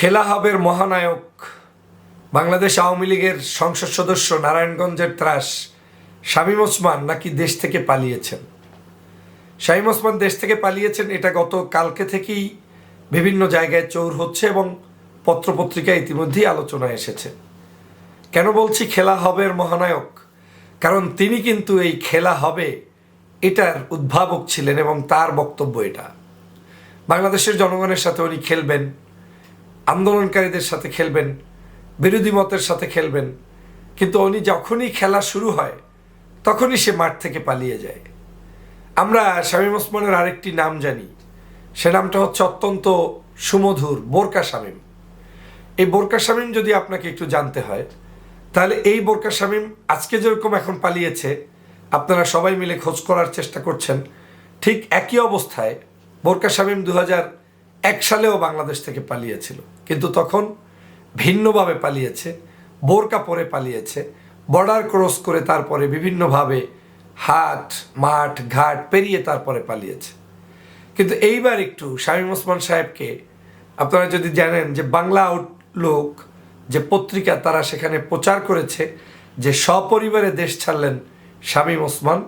খেলাহাবের মহানায়ক, বাংলাদেশ আওয়ামী লীগের সংসদ সদস্য নারায়ণগঞ্জের ত্রাস শামীম ওসমান নাকি দেশ থেকে পালিয়েছেন? শামীম ওসমান দেশ থেকে পালিয়েছেন, এটা গত কালকে থেকেই বিভিন্ন জায়গায় চৌর হচ্ছে এবং পত্রপত্রিকায় ইতিমধ্যেই আলোচনায় এসেছে। কেন বলছি খেলা হবের মহানায়ক? কারণ তিনি কিন্তু এই খেলা হবে এটার উদ্ভাবক ছিলেন এবং তার বক্তব্য এটা। বাংলাদেশের জনগণের সাথে উনি খেলবেন আন্দোলনকারীদের সাথে খেলবেন, বিরোধী মতের সাথে খেলবেন, কিন্তু উনি যখনই খেলা শুরু হয়, তখনই সে মাঠ থেকে পালিয়ে যায়। আমরা শামীম ওসমানের আরেকটি নাম জানি, সে নামটা হচ্ছে অত্যন্ত সুমধুর, বোরকা শামীম। এই বোরকা শামীম যদি আপনাকে একটু জানতে হয়, তাহলে এই বোরকা শামীম আজকে যেরকম এখন পালিয়েছে, আপনারা সবাই মিলে খোঁজ করার চেষ্টা করছেন, ঠিক একই অবস্থায় বোরকা শামীম দু এক সালেও বাংলাদেশ থেকে পালিয়েছিল। কিন্তু তখন ভিন্নভাবে পালিয়েছে, বোরকা পরে পালিয়েছে বর্ডার ক্রস করে তারপরে বিভিন্নভাবে হাট, মাঠ, ঘাট পেরিয়ে তারপরে পালিয়েছে। কিন্তু এইবার একটু শামীম ওসমান সাহেবকে আপনারা যদি জানেন যে বাংলা আউটলুক যে পত্রিকা তারা সেখানে প্রচার করেছে, যে সপরিবারে দেশ ছাড়লেন শামীম ওসমান,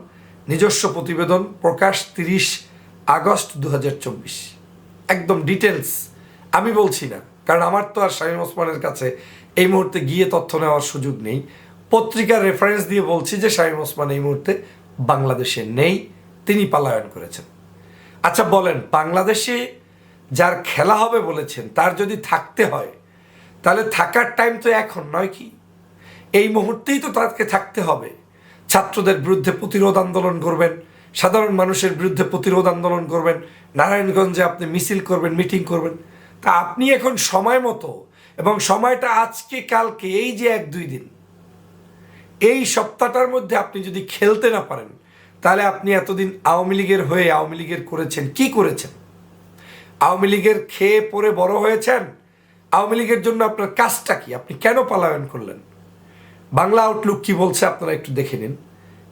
নিজস্ব প্রতিবেদন প্রকাশ তিরিশ আগস্ট দু হাজার চব্বিশ। একদম ডিটেলস আমি বলছি না। কারণ আমার তো আর শামীম ওসমানের কাছে এই মুহূর্তে গিয়ে তথ্য নেওয়ার সুযোগ নেই। পত্রিকার রেফারেন্স দিয়ে বলছি যে শামীম ওসমান এই মুহূর্তে বাংলাদেশে নেই, তিনি পালায়ন করেছেন। আচ্ছা বলেন, বাংলাদেশে যার খেলা হবে বলেছেন, তার যদি থাকতে হয়, তাহলে থাকার টাইম তো এখন, নয় কি? এই মুহূর্তেই তো তাকে থাকতে হবে। ছাত্রদের বিরুদ্ধে প্রতিরোধ আন্দোলন করবেন সাধারণ মানুষের বিরুদ্ধে প্রতিরোধ আন্দোলন করবেন, নারায়ণগঞ্জে আপনি মিছিল করবেন, মিটিং করবেন। তা আপনি এখন সময় মতো এবং সময়টা আজকে, কালকে, এই যে এক, দুই দিন, এই সপ্তাহটার মধ্যে আপনি যদি খেলতে না পারেন, তাহলে আপনি এতদিন আওয়ামী লীগের হয়ে আওয়ামী লীগের করেছেন। কি করেছেন? আওয়ামী লীগের খেয়ে পরে বড় হয়েছেন? আওয়ামী লীগের জন্য আপনার কাজটা কি? আপনি কেন পালায়ন করলেন? বাংলা আউটলুক কি বলছে? আপনারা একটু দেখে নিন।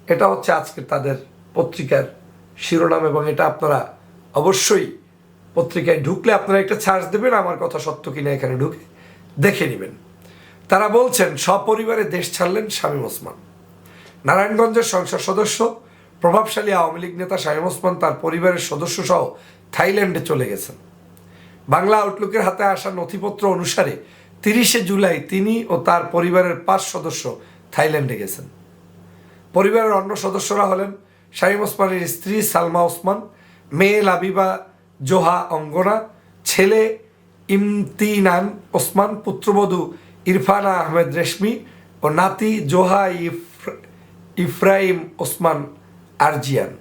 এটা হচ্ছে আজকে তাদের পত্রিকার শিরোনাম এবং এটা আপনারা অবশ্যই পত্রিকায় ঢুকলে আপনারা একটা ছাড় দেবেন, আমার কথা সত্য কিনা এখানে ঢুকে দেখে নেবেন। তারা বলছেন, সপরিবারে দেশ ছাড়লেন শামীম ওসমান। নারায়ণগঞ্জের সংসদ সদস্য, প্রভাবশালী আওয়ামী লীগ নেতা শামীম ওসমান তার পরিবারের সদস্য সহ থাইল্যান্ডে চলে গেছেন। বাংলা আউটলুকের হাতে আসা নথিপত্র অনুসারে তিরিশে জুলাই তিনি ও তার পরিবারের পাঁচ সদস্য থাইল্যান্ডে গেছেন। পরিবারের অন্য সদস্যরা হলেন শাহিম ওসমানের স্ত্রী সালমা ওসমান মেয়ে লাবিবা জোহা অঙ্গনা, ছেলে ইমতিনান ওসমান, পুত্রবধূ ইরফানা আহমেদ রেশমি ও নাতি জোহা ইফ- ইফরাইম ওসমান আরজিয়ান।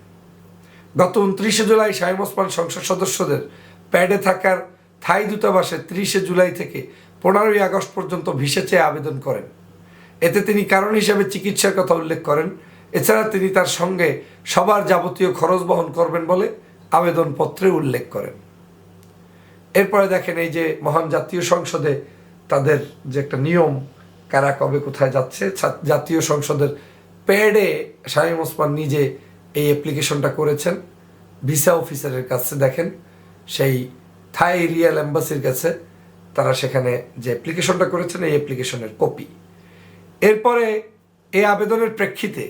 গত উনত্রিশে জুলাই শাহিম ওসমান সংসদ সদস্যদের প্যাডে থাকার থাই দূতাবাসে ত্রিশে জুলাই থেকে পনেরোই আগস্ট পর্যন্ত ভিসা চেয়ে আবেদন করেন। এতে তিনি কারণ হিসেবে চিকিৎসার কথা উল্লেখ করেন। এছাড়া তিনি তার সঙ্গে সবার যাবতীয় খরচ বহন করবেন বলে আবেদনপত্রে উল্লেখ করেন। এরপরে দেখেন এই যে মহান জাতীয় সংসদে তাদের যে একটা নিয়ম, কারা কবে কোথায় যাচ্ছে জাতীয় সংসদের প্যাডে শামীম ওসমান নিজে এই অ্যাপ্লিকেশনটা করেছেন। ভিসা অফিসারের কাছে দেখেন, সেই থাই রিয়াল এম্বাসির কাছে তারা সেখানে যে অ্যাপ্লিকেশনটা করেছেন, এই অ্যাপ্লিকেশনের কপি এরপরে এই আবেদনের প্রেক্ষিতে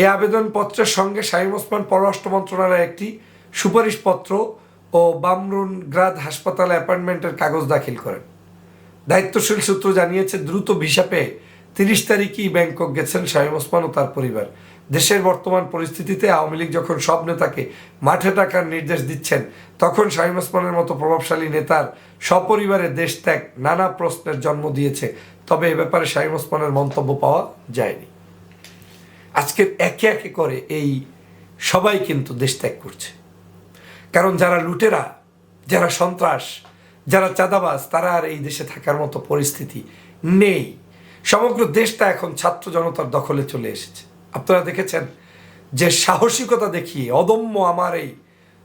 এই আবেদনপত্রের সঙ্গে শাহিম ওসমান পররাষ্ট্র মন্ত্রণালয়ের একটি সুপারিশপত্র ও বামরুন গ্রাদ হাসপাতালে অ্যাপয়েন্টমেন্টের কাগজ দাখিল করেন। দায়িত্বশীল সূত্র জানিয়েছে, দ্রুত ভিসা পেয়ে তিরিশ তারিখই ব্যাংকক গেছেন শাহিম ওসমান ও তার পরিবার। দেশের বর্তমান পরিস্থিতিতে আওয়ামী লীগ যখন সব নেতাকে মাঠে টাকার নির্দেশ দিচ্ছেন, তখন শাহিম ওসমানের মতো প্রভাবশালী নেতার সপরিবারে দেশ ত্যাগ নানা প্রশ্নের জন্ম দিয়েছে। তবে এ ব্যাপারে শাহিম ওসমানের মন্তব্য পাওয়া যায়নি। আজকের একে একে করে এই সবাই কিন্তু দেশ ত্যাগ করছে। কারণ যারা লুটেরা, যারা সন্ত্রাস, যারা চাঁদাবাজ, তারা আর এই দেশে থাকার মতো পরিস্থিতি নেই। সমগ্র দেশটা এখন ছাত্র জনতার দখলে চলে এসেছে। আপনারা দেখেছেন যে সাহসিকতা দেখিয়ে অদম্য আমার এই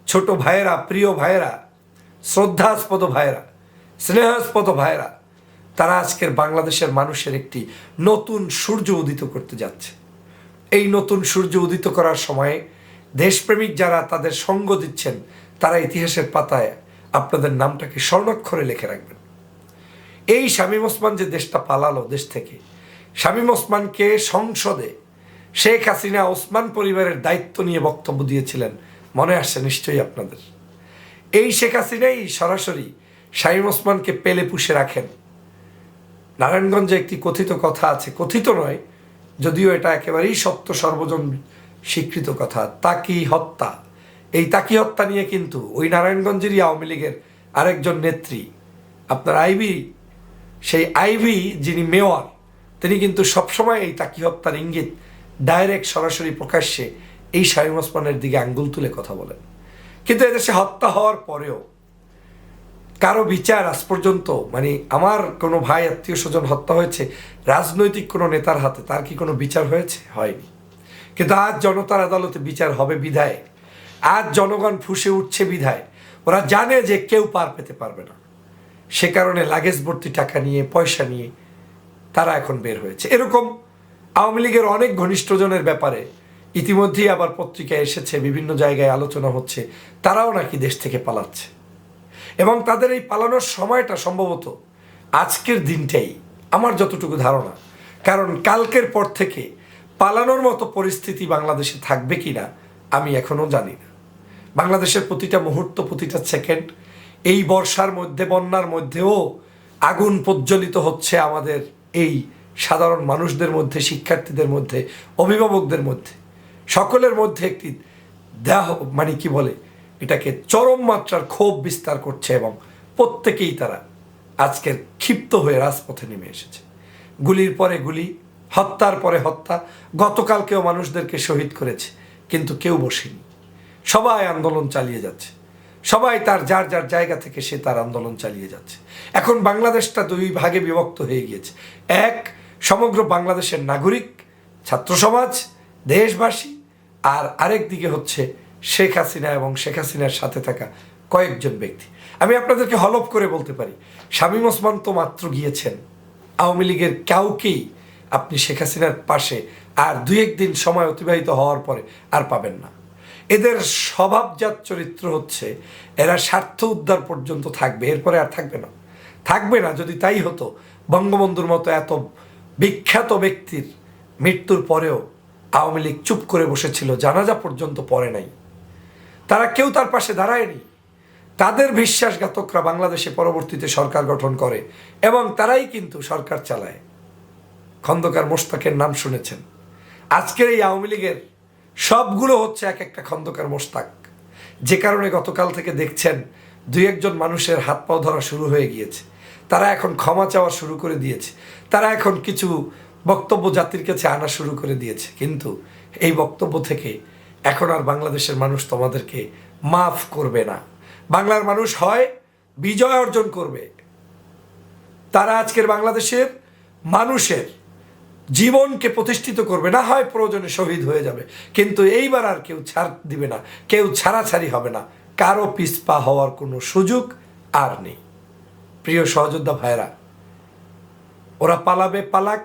ছোট ভাইয়েরা, প্রিয় ভাইয়েরা, শ্রদ্ধাস্পদ ভাইয়েরা, স্নেহাস্পদ ভাইয়েরা, তারা আজকের বাংলাদেশের মানুষের একটি নতুন সূর্য উদিত করতে যাচ্ছে। এই নতুন সূর্য উদিত করার সময়ে দেশপ্রেমিক যারা তাদের সঙ্গ দিচ্ছেন, তারা ইতিহাসের পাতায় আপনাদের নামটাকে স্বর্ণাক্ষরে লিখে রাখবেন। এই শামীম ওসমান যে দেশটা পালালো দেশ থেকে, শামীম ওসমানকে সংসদে শেখ হাসিনা ওসমান পরিবারের দায়িত্ব নিয়ে বক্তব্য দিয়েছিলেন, মনে আসছে নিশ্চয়ই আপনাদের। এই শেখ হাসিনাই সরাসরি শামীম ওসমানকে পেলে পুষে রাখেন। নারায়ণগঞ্জে একটি কথিত কথা আছে, কথিত নয় যদিও এটা একেবারেই সত্য সর্বজন স্বীকৃত কথা, তাকি হত্যা। এই তাকি হত্যা নিয়ে কিন্তু ওই নারায়ণগঞ্জেরই আওয়ামী লীগের আরেকজন নেত্রী, আপনার আইভি, সেই আইভি যিনি মেয়র, তিনি কিন্তু সবসময় এই তাকি হত্যার ইঙ্গিত ডাইরেক্ট সরাসরি প্রকাশ্যে এই শামীম ওসমানের দিকে আঙ্গুল তুলে কথা বলেন। কিন্তু এদেশে হত্যা হওয়ার পরেও কারও বিচার আজ পর্যন্ত মানে আমার কোনো ভাই, আত্মীয় স্বজন হত্যা হয়েছে, রাজনৈতিক কোনো নেতার হাতে তার কি কোনো বিচার হয়েছে? হয়নি। কিন্তু আজ জনতার আদালতে বিচার হবে বিধায়। আজ জনগণ ফুসে উঠছে বিধায়। ওরা জানে যে কেউ পার পেতে পারবে না। সে কারণে লাগেজ ভর্তি টাকা নিয়ে, পয়সা নিয়ে তারা এখন বের হয়েছে। এরকম আওয়ামী লীগের অনেক ঘনিষ্ঠজনের ব্যাপারে ইতিমধ্যেই আবার পত্রিকায় এসেছে, বিভিন্ন জায়গায় আলোচনা হচ্ছে, তারাও নাকি দেশ থেকে পালাচ্ছে। এবং তাদের এই পালানোর সময়টা সম্ভবত আজকের দিনটাই আমার যতটুকু ধারণা। কারণ কালকের পর থেকে পালানোর মতো পরিস্থিতি বাংলাদেশে থাকবে কি না আমি এখনও জানি না। বাংলাদেশের প্রতিটা মুহূর্ত, প্রতিটা সেকেন্ড, এই বর্ষার মধ্যে, বন্যার মধ্যেও আগুন প্রজ্বলিত হচ্ছে আমাদের এই সাধারণ মানুষদের মধ্যে, শিক্ষার্থীদের মধ্যে, অভিভাবকদের মধ্যে। সকলের মধ্যে একটি দেহ মানে কি বলে এটাকে চরম মাত্রার ক্ষোভ বিস্তার করছে এবং প্রত্যেকেই তারা আজকের ক্ষিপ্ত হয়ে রাজপথে নেমে এসেছে। গুলির পরে গুলি, হত্যার পরে হত্যা, গতকালকেও মানুষদেরকে শহীদ করেছে, কিন্তু কেউ বসেনি। সবাই আন্দোলন চালিয়ে যাচ্ছে। সবাই তার যার যার জায়গা থেকে সে তার আন্দোলন চালিয়ে যাচ্ছে। এখন বাংলাদেশটা দুই ভাগে বিভক্ত হয়ে গিয়েছে। এক, সমগ্র বাংলাদেশের নাগরিক, ছাত্র সমাজ, দেশবাসী, আর আরেক দিকে হচ্ছে শেখ হাসিনা এবং শেখ হাসিনার সাথে থাকা কয়েকজন ব্যক্তি। আমি আপনাদেরকে হলপ করে বলতে পারি, শামীম ওসমান তো মাত্র গিয়েছেন। আওয়ামী লীগের কাউকেই আপনি শেখ হাসিনার পাশে আর দুই একদিন সময় অতিবাহিত হওয়ার পরে আর পাবেন না। এদের স্বভাবজাত চরিত্র হচ্ছে, এরা স্বার্থ উদ্ধার পর্যন্ত থাকবে, এরপরে আর থাকবে না। থাকবে না, যদি তাই হতো, বঙ্গবন্ধুর মতো এত বিখ্যাত ব্যক্তির মৃত্যুর পরেও আওয়ামী লীগ চুপ করে বসেছিল, জানাজা পর্যন্ত পড়ে নাই। তারা কেউ তার পাশে দাঁড়ায়নি। তাদের বিশ্বাসঘাতকরা বাংলাদেশে পরবর্তীতে সরকার গঠন করে এবং তারাই কিন্তু সরকার চালায়। খন্দকার মোস্তাকের নাম শুনেছেন। আজকের এই আওয়ামী লীগের সবগুলো হচ্ছে এক একটা খন্দকার মোস্তাক যে কারণে গতকাল থেকে দেখছেন দুই একজন মানুষের হাত পাও ধরা শুরু হয়ে গিয়েছে। তারা এখন ক্ষমা চাওয়া শুরু করে দিয়েছে। তারা এখন কিছু বক্তব্য জাতির কাছে আনা শুরু করে দিয়েছে। কিন্তু এই বক্তব্য থেকে এখন আর বাংলাদেশের মানুষ তোমাদেরকে মাফ করবে না। বাংলার মানুষ হয়, বিজয় অর্জন করবে। তারা আজকের বাংলাদেশের মানুষের জীবনকে প্রতিষ্ঠিত করবে। না হয় প্রয়োজনে শহীদ হয়ে যাবে, কিন্তু এইবার আর কেউ ছাড় দিবে না, কেউ ছাড়াছাড়ি হবে না। কারও পিছপা হওয়ার কোনো সুযোগ আর নেই। প্রিয় সহযোদ্ধা ভাইরা, ওরা পালাবে পালাক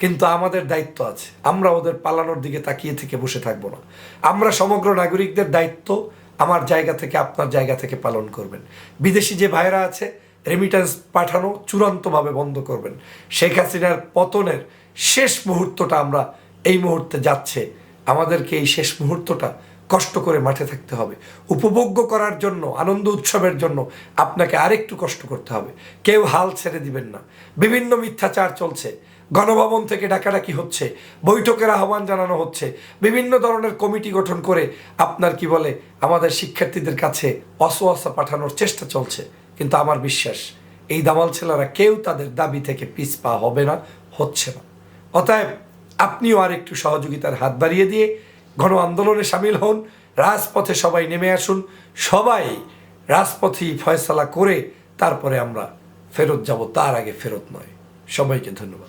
কিন্তু আমাদের দায়িত্ব আছে। আমরা ওদের পালানোর দিকে তাকিয়ে থেকে বসে থাকব না। আমরা সমগ্র নাগরিকদের দায়িত্ব আমার জায়গা থেকে আপনার জায়গা থেকে পালন করবেন। বিদেশি যে ভাইরা আছে রেমিটেন্স পাঠানো চূড়ান্তভাবে বন্ধ করবেন। শেখ হাসিনার পতনের শেষ মুহূর্তটা আমরা এই মুহূর্তে যাচ্ছে। আমাদেরকে এই শেষ মুহূর্তটা কষ্ট করে মাঠে থাকতে হবে। উপভোগ্য করার জন্য, আনন্দ উৎসবের জন্য আপনাকে আরেকটু কষ্ট করতে হবে। কেউ হাল ছেড়ে দিবেন না। বিভিন্ন মিথ্যাচার চলছে। গণভবন থেকে ডাকাডাকি হচ্ছে, বৈঠকের আহ্বান জানানো হচ্ছে, বিভিন্ন ধরনের কমিটি গঠন করে আপনার কি বলে, আমাদের শিক্ষার্থীদের কাছে অসোয়াশা পাঠানোর চেষ্টা চলছে। কিন্তু আমার বিশ্বাস, এই দামাল ছেলেরা কেউ তাদের দাবি থেকে পিছপা হবে না, হচ্ছে না। অতএব আপনিও আর একটু সহযোগিতার হাত বাড়িয়ে দিয়ে গণ আন্দোলনে সামিল হন, রাজপথে সবাই নেমে আসুন, সবাই রাজপথেই ফয়সালা করে তারপরে আমরা ফেরত যাব, তার আগে ফেরত নয়। সবাইকে ধন্যবাদ।